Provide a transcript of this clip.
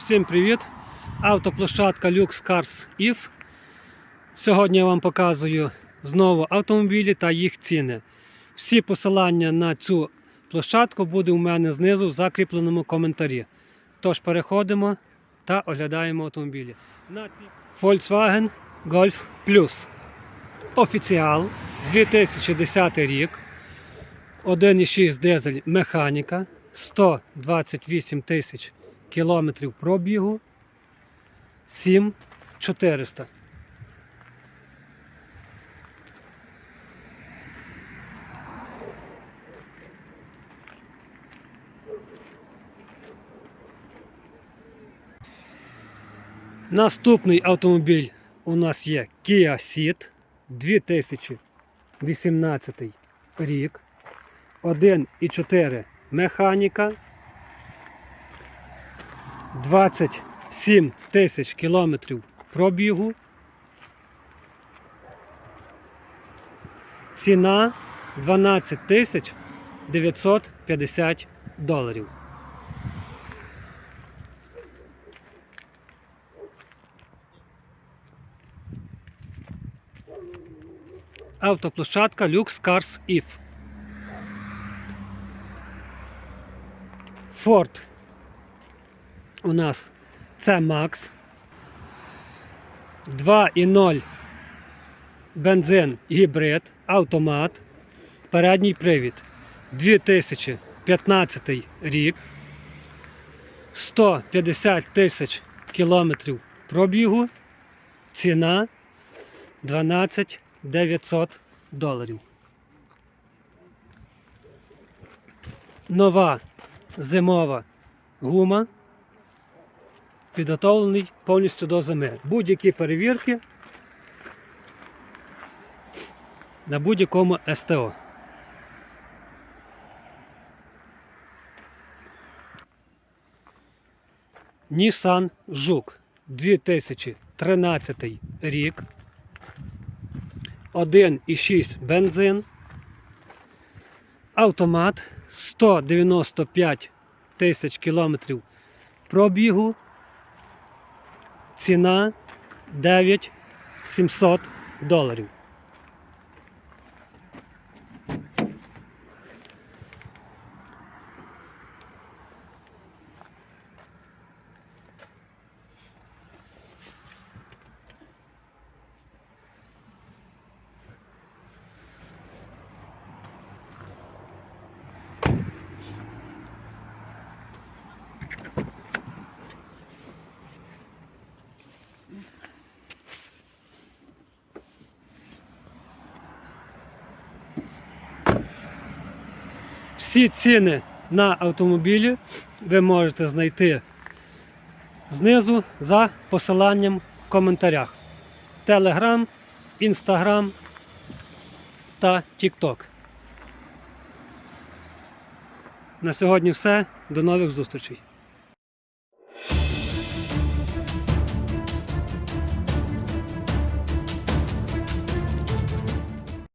Всім привіт! Автоплощадка Lux Cars IF. Сьогодні я вам показую знову автомобілі та їх ціни. Всі посилання на цю площадку буде у мене знизу в закріпленому коментарі. Тож переходимо та оглядаємо автомобілі. Volkswagen Golf Plus. Офіціал 2010 рік. 1,6 дизель механіка. 128 тисяч кілометрів пробігу 7400. Наступний автомобіль у нас є Kia Ceed 2018 рік. 1,4 механіка. 27 тисяч кілометрів пробігу. Ціна 12 тисяч 950 доларів. Автоплощадка Lux Cars IF. Ford у нас це Max 2.0 бензин гібрид, автомат, передній привід. 2015 рік, 150 тисяч кілометрів пробігу, ціна 12 900 доларів. Нова зимова гума підготовлений повністю до зими. Будь-які перевірки на будь-якому СТО. Nissan Жук 2013 рік. 1,6 бензин. Автомат 195 тисяч кілометрів пробігу. Ціна 9700 доларів. Всі ціни на автомобілі ви можете знайти знизу за посиланням в коментарях. Телеграм, Інстаграм та Тікток. На сьогодні все. До нових зустрічей.